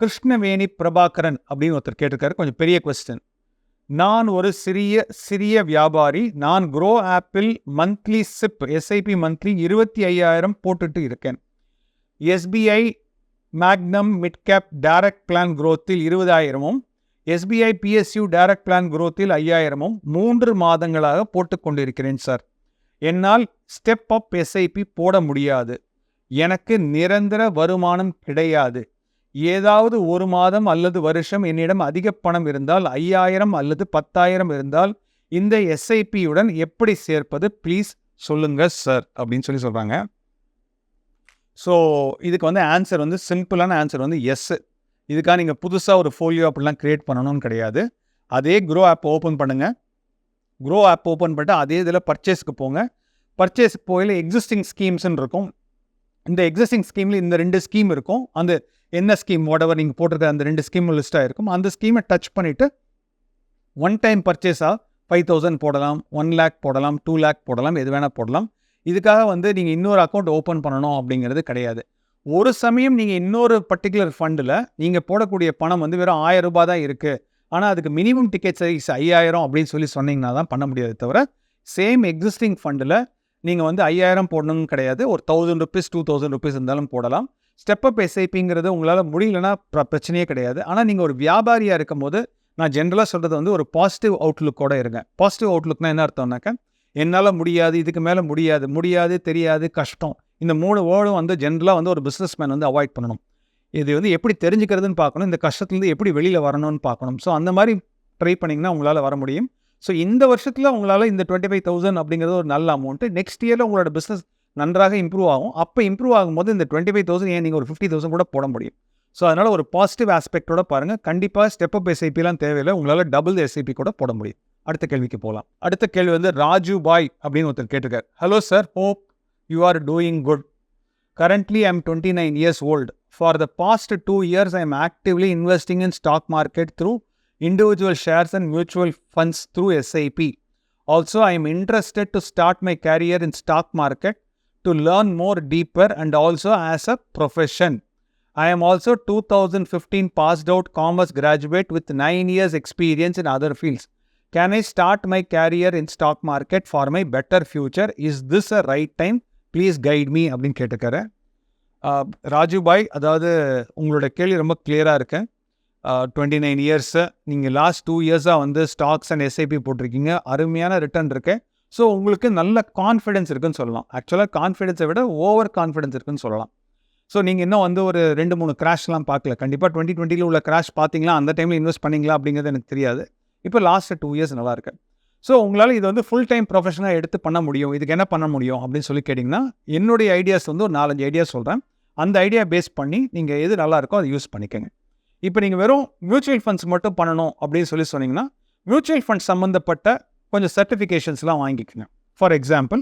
கிருஷ்ணவேணி பிரபாகரன் அப்படின்னு ஒருத்தர் கேட்டிருக்காரு. கொஞ்சம் பெரிய கொஸ்டின் நான் ஒரு சிறிய சிறிய வியாபாரி. நான் க்ரோ ஆப்பிள் மந்த்லி சிப் எஸ்ஐபி மந்த்லி இருபத்தி ஐயாயிரம் போட்டுட்டு இருக்கேன். SBI Magnum midcap direct plan குரோத்தில் இருபதாயிரமும் எஸ்பிஐ பிஎஸ்யூ டைரக்ட் பிளான் குரோத்தில் ஐயாயிரமும் மூன்று மாதங்களாக போட்டுக்கொண்டிருக்கிறேன் சார். என்னால் ஸ்டெப் அப் எஸ்ஐபி போட முடியாது. எனக்கு நிரந்தர வருமானம் கிடையாது. ஏதாவது ஒரு மாதம் அல்லது வருஷம் என்னிடம் அதிக பணம் இருந்தால் ஐயாயிரம் அல்லது பத்தாயிரம் இருந்தால் இந்த எஸ்ஐபியுடன் எப்படி சேர்ப்பது? ப்ளீஸ் சொல்லுங்க சார் அப்படின்னு சொல்லி சொல்கிறாங்க ஸோ இதுக்கு வந்து ஆன்சர் வந்து சிம்பிளான ஆன்சர் வந்து எஸ் இதுக்காக நீங்கள் புதுசாக ஒரு ஃபோலியோ அப்படிலாம் க்ரியேட் பண்ணணும்னு கிடையாது. அதே க்ரோ ஆப் ஓப்பன் பண்ணுங்கள் க்ரோ ஆப் ஓப்பன் பண்ணிட்டு அதே இதில் பர்ச்சேஸ்க்கு போங்க. பர்ச்சேஸ் போயில் எக்ஸிஸ்டிங் ஸ்கீம்ஸ்ன்னு இருக்கும். இந்த எக்ஸிஸ்டிங் ஸ்கீமில் இந்த ரெண்டு ஸ்கீம் இருக்கும். அந்த என்ன ஸ்கீம் ஓடவர் நீங்கள் போட்டிருக்க அந்த ரெண்டு ஸ்கீம் லிஸ்ட்டாக இருக்கும். அந்த ஸ்கீமை டச் பண்ணிவிட்டு ஒன் டைம் பர்ச்சேஸாக ஃபைவ் தௌசண்ட் போடலாம் ஒன் லேக் போடலாம் டூ லேக் போடலாம் எது வேணால் போடலாம். இதுக்காக வந்து நீங்கள் இன்னொரு அக்கௌண்ட் ஓப்பன் பண்ணணும் அப்படிங்கிறது கிடையாது. ஒரு சமயம் நீங்கள் இன்னொரு பர்டிகுலர் ஃபண்டில் நீங்கள் போடக்கூடிய பணம் வந்து வெறும் ஆயிரம் ரூபாய் தான் இருக்குது ஆனால் அதுக்கு மினிமம் டிக்கெட் சைஸ் ஐயாயிரம் அப்படின்னு சொல்லி சொன்னீங்கன்னா தான் பண்ண முடியாது தவிர சேம் எக்ஸிஸ்டிங் ஃபண்டில் நீங்கள் வந்து ஐயாயிரம் போடணும்னு கிடையாது. ஒரு thousand rupees two thousand rupees இருந்தாலும் போடலாம். ஸ்டெப் அப் எஸ்ஐபிங்கிறது உங்களால் முடியலன்னா பிரச்சனையே கிடையாது. ஆனால் நீங்கள் ஒரு வியாபாரியாக இருக்கும் போது நான் ஜென்ரலாக சொல்கிறது வந்து ஒரு பாசிட்டிவ் அவுட்லுக்கோட இருங்க. பாசிட்டிவ் அவுட்லுக்னா என்ன அர்த்தம்னாக்கா என்னால் முடியாது இதுக்கு மேலே முடியாது முடியாது தெரியாது கஷ்டம். இந்த மூணு வேர்டும் வந்து ஜென்ரலாக வந்து ஒரு பிஸ்னஸ் மேன் வந்து அவாய்ட் பண்ணணும். இது வந்து எப்படி தெரிஞ்சுக்கிறதுன்னு பார்க்கணும் இந்த கஷ்டத்துலேருந்து எப்படி வெளியில் வரணும்னு பார்க்கணும். ஸோ அந்த மாதிரி ட்ரை பண்ணிங்கன்னா உங்களால் வர முடியும். ஸோ இந்த வருஷத்தில் உங்களால் இந்த டுவெண்ட்டி ஃபைவ் தௌசண்ட் அப்படிங்கிறது ஒரு நல்ல அமௌண்ட்டு நெக்ஸ்ட் இயரில் உங்களோட பிஸ்னஸ் நன்றாக இம்ப்ரூவ் ஆகும். அப்போ இம்ப்ரூவ் ஆகும்போது இந்த டுவெண்ட்டி ஃபைவ் தௌசண்ட் ஏன் நீங்கள் ஒரு ஃபிஃப்டி தௌசண்ட் கூட போட முடியும்? ஸோ அதனால் ஒரு பாசிட்டிவ் ஆஸ்பெக்டோட பாருங்கள் கண்டிப்பாக ஸ்டெப் அப் எஸ்ஐபிலாம் தேவையில்லை. உங்களால் டபுள் எஸ்ஐபி கூட போட முடியும். அடுத்த கேள்விக்கு போகலாம். அடுத்த கேள்வி வந்து ராஜு பாய் அப்படின்னு ஒருத்தர் கேட்டிருக்கார். Hello sir hope you are doing good currently I'm twenty nine years old for the past two years I am actively investing in stock market through individual shares and mutual funds through SIP also I am interested to start my career in stock market to learn more deeper and also as a profession i am also 2015 passed out commerce graduate with 9 years experience in other fields can i start my career in stock market for my better future is this a right time please guide me அப்படின்னு கேட்டுக்கிறேன் ராஜு பாய் அதாவது உங்களோட கேள்வி ரொம்ப கிளியராக இருக்கு twenty nine years நீங்கள் last two இயர்ஸாக வந்து ஸ்டாக்ஸ் அண்ட் எஸ்ஐபி போட்டிருக்கீங்க அருமையான ரிட்டர்ன் இருக்கு ஸோ உங்களுக்கு நல்ல கான்ஃபிடென்ஸ் இருக்குன்னு சொல்லலாம். ஆக்சுவலாக கான்ஃபிடென்ஸை விட ஓவர் கான்ஃபிடென்ஸ் இருக்குன்னு சொல்லலாம். ஸோ நீங்கள் இன்னும் வந்து ஒரு ரெண்டு மூணு கிராஷ்லாம் பார்க்கல. கண்டிப்பாக டுவெண்ட்டி டுவெண்ட்டியில் உள்ள கிராஷ் பார்த்தீங்களா? அந்த டைமில் இன்வெஸ்ட் பண்ணிங்களா? அப்படிங்கிறது எனக்கு தெரியாது. இப்போ லாஸ்ட் டூ இயர்ஸ் நல்லா இருக்கு. ஸோ உங்களால் இது வந்து ஃபுல் டைம் ப்ரொஃபஷனாக எடுத்து பண்ண முடியும். இதுக்கு என்ன பண்ண முடியும்? அப்படின்னு சொல்லி கேட்டிங்கன்னா என்னுடைய ஐடியாஸ் வந்து ஒரு நாலஞ்சு ஐடியாஸ் சொல்கிறேன் அந்த ஐடியா பேஸ் பண்ணி நீங்கள் எது நல்லா இருக்கோ அதை யூஸ் பண்ணிக்கோங்க. இப்போ நீங்கள் வெறும் மியூச்சுவல் ஃபண்ட்ஸ் மட்டும் பண்ணணும் அப்படின்னு சொல்லி சொன்னீங்கன்னா மியூச்சுவல் ஃபண்ட் சம்மந்தப்பட்ட கொஞ்சம் சர்டிஃபிகேஷன்ஸ்லாம் வாங்கிக்கோங்க ஃபார் எக்ஸாம்பிள்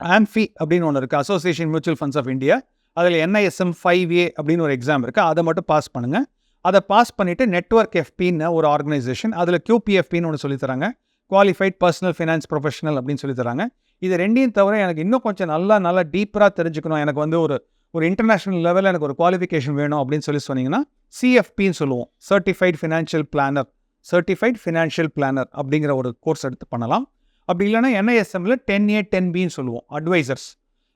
ஆன்ஃபி அப்படின்னு ஒன்று இருக்குது association mutual funds of India அதில் என்ஐஎஸ்எம் ஃபைவ் ஏ அப்படின்னு ஒரு எக்ஸாம் இருக்குது அதை மட்டும் பாஸ் பண்ணுங்கள் அதை பாஸ் பண்ணிவிட்டு நெட்ஒர்க் எஃபின்னு ஒரு ஆர்கனைசேஷன் அதில் கியூபிஎஃபின்னு ஒன்று சொல்லித் தராங்க. குவாலிஃபைட் பர்சனல் ஃபினான்ஸ் ப்ரொஃபஷனல் அப்படின்னு சொல்லி தராங்க. இது ரெண்டையும் தவிர எனக்கு இன்னும் கொஞ்சம் நல்லா நல்லா டீப்பராக தெரிஞ்சுக்கணும். எனக்கு வந்து ஒரு ஒரு இன்டர்நேஷனல் லெவலில் எனக்கு ஒரு குவாலிஃபிகேஷன் வேணும் அப்படின்னு சொல்லி சொன்னீங்கன்னா சிஎஃப்பின்னு சொல்லுவோம். Certified financial planner certified financial planner அப்படிங்கிற ஒரு கோர்ஸ் எடுத்து பண்ணலாம். அப்படி இல்லைன்னா என்ஐஎஸ்எம்ல டென் ஏ டென் பின்னு சொல்லுவோம். அட்வைசர்ஸ்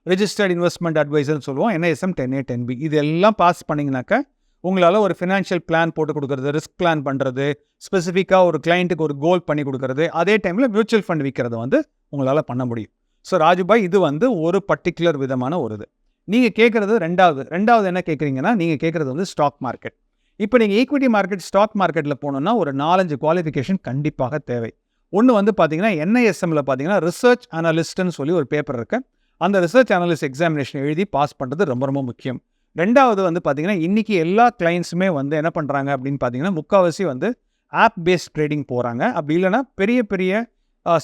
ரிஜிஸ்டர்ட் இன்வெஸ்ட்மெண்ட் அட்வைசர்னு சொல்லுவோம். NISM ten A ten B இது எல்லாம் பாஸ் பண்ணிங்கனாக்கா உங்களால் ஒரு ஃபினான்ஷியல் பிளான் போட்டு கொடுக்குறது ரிஸ்க் பிளான் பண்ணுறது ஸ்பெசிஃபிக்காக ஒரு கிளைண்ட்டுக்கு ஒரு கோல் பண்ணி கொடுக்குறது அதே டைமில் மியூச்சுவல் ஃபண்ட் விற்கிறது வந்து உங்களால் பண்ண முடியும். ஸோ ராஜுபாய் இது வந்து ஒரு பர்டிகுலர் விதமான ஒரு இது. நீங்கள் கேட்குறது ரெண்டாவது ரெண்டாவது என்ன கேட்குறீங்கன்னா நீங்கள் கேட்குறது வந்து ஸ்டாக் மார்க்கெட் இப்போ நீங்கள் ஈக்விட்டி மார்க்கெட் ஸ்டாக் மார்க்கெட்டில் போகணுன்னா ஒரு நாலஞ்சு குவாலிஃபிகேஷன் கண்டிப்பாக தேவை. ஒன்று வந்து பார்த்தீங்கன்னா என்ஐஎஸ்எம்மில் பார்த்தீங்கன்னா ரிசர்ச் அனலிஸ்ட்னு சொல்லி ஒரு பேப்பர் இருக்குது அந்த ரிசர்ச் அனலிஸ்ட் எக்ஸாமினேஷன் எழுதி பாஸ் பண்ணுறது ரொம்ப ரொம்ப முக்கியம். ரெண்டாவது வந்து பார்த்தீங்கன்னா இன்றைக்கி எல்லா கிளைண்ட்ஸுமே வந்து என்ன பண்ணுறாங்க அப்படின்னு பார்த்தீங்கன்னா முக்கால்வாசி வந்து ஆப் பேஸ்ட் ட்ரேடிங் போகிறாங்க அப்படி இல்லைன்னா பெரிய பெரிய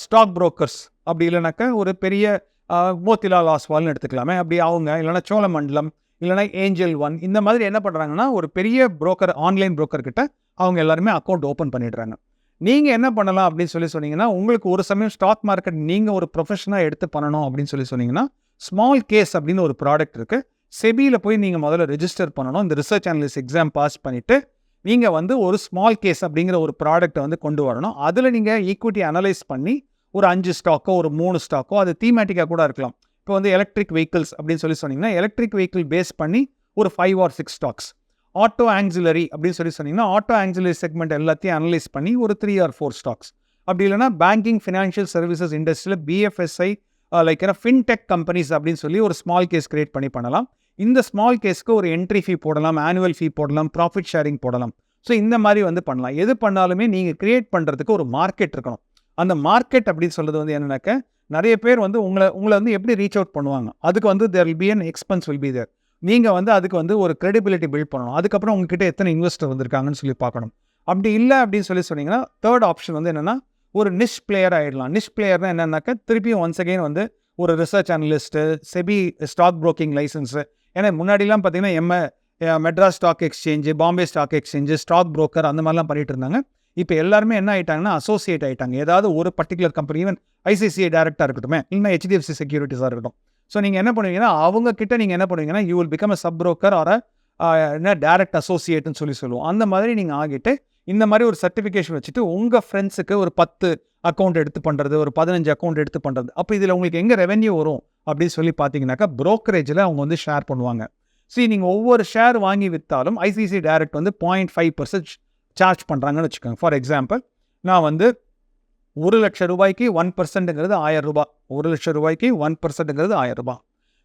ஸ்டாக் புரோக்கர்ஸ் அப்படி இல்லைனாக்கா ஒரு பெரிய மோத்திலால் ஆஸ்வால்னு எடுத்துக்கலாமே. அப்படி அவங்க இல்லைனா சோழமண்டலம் இல்லைன்னா ஏஞ்சல் ஒன் இந்த மாதிரி என்ன பண்ணுறாங்கன்னா ஒரு பெரிய புரோக்கர் ஆன்லைன் புரோக்கர் கிட்ட அவங்க எல்லாருமே அக்கௌண்ட் ஓப்பன் பண்ணிடுறாங்க. நீங்கள் என்ன பண்ணலாம் அப்படின்னு சொல்லி சொன்னீங்கன்னா உங்களுக்கு ஒரு சமயம் ஸ்டாக் மார்க்கெட் நீங்கள் ஒரு ப்ரொஃபஷனாக எடுத்து பண்ணணும் அப்படின்னு சொல்லி சொன்னீங்கன்னா ஸ்மால் கேஸ் அப்படின்னு ஒரு ப்ராடக்ட் இருக்குது செபியில் போய் நீங்கள் முதல்ல ரெஜிஸ்டர் பண்ணணும். இந்த ரிசர்ச் அனலிஸ்ட் எக்ஸாம் பாஸ் பண்ணிவிட்டு நீங்கள் வந்து ஒரு ஸ்மால் கேஸ் அப்படிங்கிற ஒரு ப்ராடக்ட்டை வந்து கொண்டு வரணும். அதில் நீங்கள் ஈக்விட்டி அனலைஸ் பண்ணி ஒரு அஞ்சு ஸ்டாக்கோ ஒரு மூணு ஸ்டாக்கோ அது தீமேட்டிக்காக கூட இருக்கலாம். இப்போ வந்து எலக்ட்ரிக் வெஹிக்கிள்ஸ் அப்படின்னு சொல்லி சொன்னீங்கன்னா எலக்ட்ரிக் வெஹிக்கிள் பேஸ் பண்ணி ஒரு five or six stocks auto ancillary அப்படின்னு சொல்லி சொன்னீங்கன்னா ஆட்டோ ஆங்சிலரி செக்மெண்ட் எல்லாத்தையும் அனலைஸ் பண்ணி ஒரு த்ரீ ஆர் ஃபோர் ஸ்டாக்ஸ் அப்படி இல்லைன்னா பேங்கிங் ஃபினான்ஷியல் சர்வீசஸ் இண்டஸ்ட்ரியில் பிஎஃப்எஸ்ஐ லைக் ஏன்னா ஃபின்டெக் கம்பெனிஸ் அப்படின்னு சொல்லி ஒரு ஸ்மால் கேஸ் கிரியேட் பண்ணி பண்ணலாம். இந்த ஸ்மால் கேஸ்க்கு ஒரு என்ட்ரி ஃபீ போடலாம் ஆனுவல் ஃபீ போடலாம் ப்ராஃபிட் ஷேரிங் போடலாம். ஸோ இந்த மாதிரி வந்து பண்ணலாம். எது பண்ணாலுமே நீங்கள் கிரியேட் பண்ணுறதுக்கு ஒரு மார்க்கெட் இருக்கணும். அந்த மார்க்கெட் அப்படின்னு சொல்கிறது வந்து என்னென்னாக்க நிறைய பேர் வந்து உங்களை உங்களை வந்து எப்படி ரீச் அவுட் பண்ணுவாங்க? அதுக்கு வந்து there will be an expense will be there நீங்கள் வந்து அதுக்கு வந்து ஒரு க்ரெடிபிலிட்டி பில்ட் பண்ணணும். அதுக்கப்புறம் உங்ககிட்ட எத்தனை இன்வெஸ்டர் வந்திருக்காங்கன்னு சொல்லி பார்க்கணும். அப்படி இல்லை அப்படின்னு சொல்லி சொன்னீங்கன்னா தேர்ட் ஆப்ஷன் வந்து என்னென்னா ஒரு நிஷ் பிளேயர் ஆகிடலாம் நிஷ் பிளேயர்னா என்னன்னாக்கா திருப்பியும் ஒன்ஸ் அகைன் வந்து ஒரு research analyst SEBI stock broking licence ஏன்னா முன்னாடிலாம் பார்த்தீங்கன்னா MA Madras stock exchange Bombay stock exchange stock broker அந்த மாதிரிலாம் பண்ணிகிட்டு இருந்தாங்க. இப்போ எல்லாருமே என்ன ஆயிட்டாங்கன்னா அசோசியேட் ஆயிட்டாங்க. ஏதாவது ஒரு பர்டிகுலர் கம்பெனி ஈவன் ஐசிசிஐ டேரக்டாக இருக்கட்டும் இல்லைன்னா ஹெச்டிஎஃப்சி செக்யூரிட்டிஸாக இருக்கட்டும். ஸோ நீங்கள் என்ன பண்ணுவீங்கன்னா அவங்க கிட்ட நீங்கள் என்ன பண்ணுவீங்கன்னா you will become a sub broker or என்ன டேரக்ட் அசோசியேட்னு சொல்லி சொல்லுவோம். அந்த மாதிரி நீங்கள் ஆகிட்டு இந்த மாதிரி ஒரு சர்டிஃபிகேஷன் வச்சுட்டு உங்கள் ஃப்ரெண்ட்ஸுக்கு ஒரு பத்து அக்கௌண்ட் எடுத்து பண்ணுறது ஒரு பதினஞ்சு அக்கௌண்ட் எடுத்து பண்ணுறது அப்போ இதில் உங்களுக்கு எங்கே ரெவென்யூ வரும்? அப்படின்னு சொல்லி பார்த்தீங்கன்னாக்கா ப்ரோக்கரேஜில் அவங்க வந்து ஷேர் பண்ணுவாங்க. சரி நீங்கள் ஒவ்வொரு ஷேர் வாங்கி விற்றாலும் ஐசிசி டேரக்ட் வந்து பாயிண்ட் ஃபைவ் பர்சன்ட் சார்ஜ் பண்ணுறாங்கன்னு வச்சுக்கோங்க. ஃபார் எக்ஸாம்பிள் நான் வந்து ஒரு லட்சம் ரூபாய்க்கு ஒன் பர்சன்ட்டுங்கிறது ஆயிரம் ரூபாய். ஒரு லட்சம் ரூபாய்க்கு ஒன் பர்சன்ட்டுங்கிறது ஆயிரம் ரூபாய்.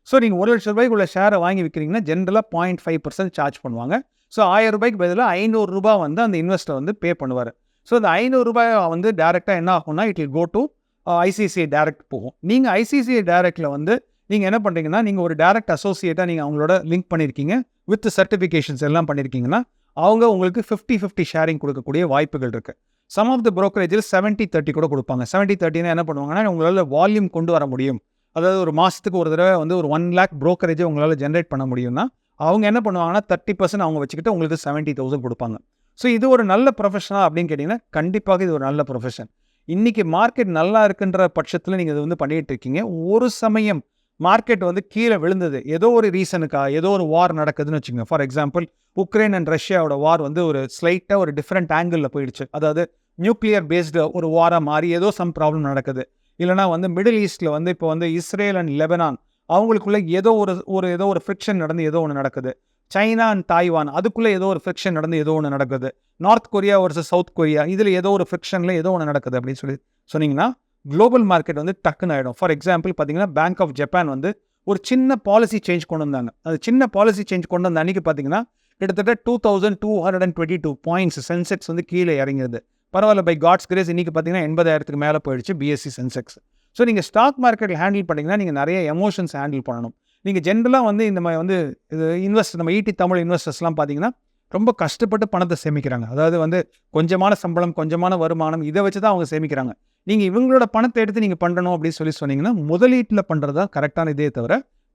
ஸோ நீங்கள் ஒரு லட்சம் ரூபாய்க்கு உள்ள ஷேரை வாங்கி விற்கிறீங்கன்னா ஜென்ரலாக பாயிண்ட் ஃபைவ் பர்சன்ட் சார்ஜ் பண்ணுவாங்க. ஸோ ஆயிரம் ரூபாய்க்கு பதிலாக ஐநூறு வந்து அந்த இன்வெஸ்டர் வந்து பே பண்ணுவார். ஸோ அந்த ஐநூறுரூபாய் வந்து டேரெக்டாக என்ன ஆகும்னா it'll go to ICICI direct போகும். நீங்கள் ஐசிசிஐ டேரக்டில் வந்து நீங்கள் என்ன பண்ணுறீங்கன்னா நீங்கள் ஒரு டேரக்ட் அசோசியேட்டாக நீங்கள் அவங்களோட லிங்க் பண்ணியிருக்கீங்க வித் சர்டிஃபிகேஷன்ஸ் எல்லாம் பண்ணியிருக்கீங்கன்னா அவங்க உங்களுக்கு ஃபிஃப்டி ஃபிஃப்டி ஷேரிங் கொடுக்கக்கூடிய வாய்ப்புகள் இருக்குது சம் ஆஃப் த ப்ரோக்கரேஜில் செவன்ட்டி தேர்ட்டி கூட கொடுப்பாங்க. செவன்ட்டி தேர்ட்டினா என்ன பண்ணுவாங்கன்னா உங்களால் வால்யூம் கொண்டு வர முடியும். அதாவது ஒரு மாதத்துக்கு ஒரு தடவை வந்து ஒரு ஒன் லேக் ப்ரோக்கரேஜை உங்களால் ஜென்ரேட் பண்ண முடியும்னா அவங்க என்ன பண்ணுவாங்கன்னா தேர்ட்டி பர்சன்ட் அவங்க வச்சுக்கிட்டு உங்களுக்கு செவன்ட்டி தௌசண்ட் கொடுப்பாங்க. ஸோ இது ஒரு நல்ல ப்ரொஃபஷனா அப்படின்னு கேட்டிங்கன்னா கண்டிப்பாக இது ஒரு நல்ல ப்ரொஃபஷன் இன்றைக்கி மார்க்கெட் நல்லா இருக்குன்ற பட்சத்தில் நீங்கள் இது வந்து பண்ணிகிட்டு இருக்கீங்க. ஒரு சமயம் மார்க்கெட் வந்து கீழே விழுந்தது. ஏதோ ஒரு ரீசனுக்கா ஏதோ ஒரு வார் நடக்குதுன்னு வச்சுங்க ஃபார் எக்ஸாம்பிள் உக்ரைன் அண்ட் ரஷ்யாவோட வார் வந்து ஒரு ஸ்லைட்டாக ஒரு டிஃப்ரெண்ட் ஆங்கிளில் போயிடுச்சு. அதாவது நியூக்ளியர் பேஸ்டு ஒரு வாராக மாறி ஏதோ சம் ப்ராப்ளம் நடக்குது. இல்லைனா வந்து மிடில் ஈஸ்ட்டில் வந்து இப்போ வந்து இஸ்ரேல் அண்ட் லெபனான் அவங்களுக்குள்ள ஏதோ ஒரு ஒரு ஏதோ ஒரு ஃப்ரிக்ஷன் நடந்து ஏதோ ஒன்று நடக்குது. சைனா அண்ட் தாய்வான் அதுக்குள்ளே ஏதோ ஒரு ஃப்ரிக்ஷன் நடந்து ஏதோ ஒன்று நடக்குது. North Korea versus South Korea இதில் ஏதோ ஒரு ஃப்ரிக்ஷனில் ஏதோ ஒன்று நடக்குது அப்படின்னு சொல்லி சொன்னீங்கன்னா குளோபல் மார்க்கெட் வந்து டக்குன்னு ஆகிடும் ஃபார் எக்ஸாம்பிள் பார்த்தீங்கன்னா பேங்க் ஆஃப் ஜப்பான் வந்து ஒரு சின்ன பாலிசி சேஞ்ச் கொண்டு வந்தாங்க. அது சின்ன பாலிசி சேஞ்ச் கொண்டு வந்த அன்றைக்கி பார்த்தீங்கன்னா கிட்டத்தட்ட two thousand two hundred and twenty two points Sensex வந்து கீழே இறங்கியது பரவாயில்ல பை காட்ஸ் கிரேஸ் இன்றைக்கி பார்த்தீங்கன்னா எண்பதாயிரத்துக்கு மேலே போயிடுச்சு பிஎஸ்சி சென்செக்ஸ் ஸோ நீங்கள் ஸ்டாக் மார்க்கெட்டில் ஹேண்டில் பண்ணிங்கன்னா நீங்கள் நிறைய எமோஷன்ஸ் ஹேண்டில் பண்ணணும். நீங்கள் ஜென்ரலாக வந்து இந்த மாதிரி வந்து இது இன்வெஸ்ட் நம்ம ஈட்டி தமிழ் இன்வெஸ்டர்ஸ்லாம் பார்த்தீங்கன்னா ரொம்ப கஷ்டப்பட்டு பணத்தை சேமிக்கிறாங்க. அதாவது வந்து கொஞ்சமான சம்பளம் கொஞ்சமான வருமானம் இதை வச்சு தான் அவங்க சேமிக்கிறாங்க. நீங்கள் இவங்களோட பணத்தை எடுத்து நீங்கள் பண்ணணும் அப்படின்னு சொல்லி சொன்னீங்கன்னா முதலீட்டில் பண்ணுறது தான் கரெக்டான இதே தவிர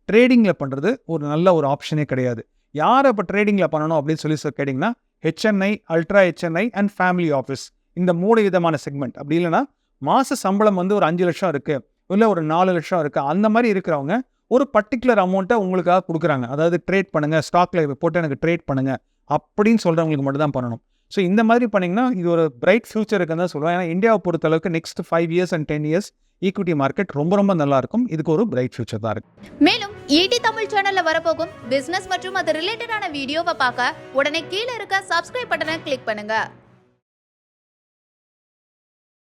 ட்ரேடிங்கில் பண்ணுறது ஒரு நல்ல ஒரு ஆப்ஷனே கிடையாது. யார் இப்போ ட்ரேடிங்கில் பண்ணணும் அப்படின்னு சொல்லி சொ- கேட்டிங்கன்னா HNI ultra HNI and family office இந்த மூணு விதமான செக்மெண்ட் அப்படி இல்லைன்னா மாத சம்பளம் வந்து ஒரு அஞ்சு லட்சம் இருக்குது இல்லை ஒரு நாலு லட்சம் இருக்குது அந்த மாதிரி இருக்கிறவங்க ஒரு பர்டிகுலர் அமௌண்ட்டை உங்களுக்காக கொடுக்குறாங்க. அதாவது ட்ரேட் பண்ணுங்கள் ஸ்டாக்ல போட்டு எனக்கு ட்ரேட் பண்ணுங்கள் அப்படின்னு சொல்கிறவங்களுக்கு மட்டும் தான் பண்ணணும். ஸோ இந்த மாதிரி பண்ணிங்கன்னா இது ஒரு பிரைட் ஃபியூச்சர் இருக்குன்னு தான் சொல்லுவேன். ஏன்னா இந்தியாவை பொறுத்தளவுக்கு next five years and ten years equity market ரொம்ப ரொம்ப நல்லா இருக்கும். இதுக்கு ஒரு பிரைட் ஃபியூச்சர் தான் இருக்கு. மேலும் ஈடி தமிழ் சேனல்ல வரப்போகும் பிசினஸ் மற்றும் அது ரிலேட்டடான வீடியோவை பார்க்க உடனே கீழே இருக்க சப்ஸ்கிரைப் பட்டனை கிளிக் பண்ணுங்க.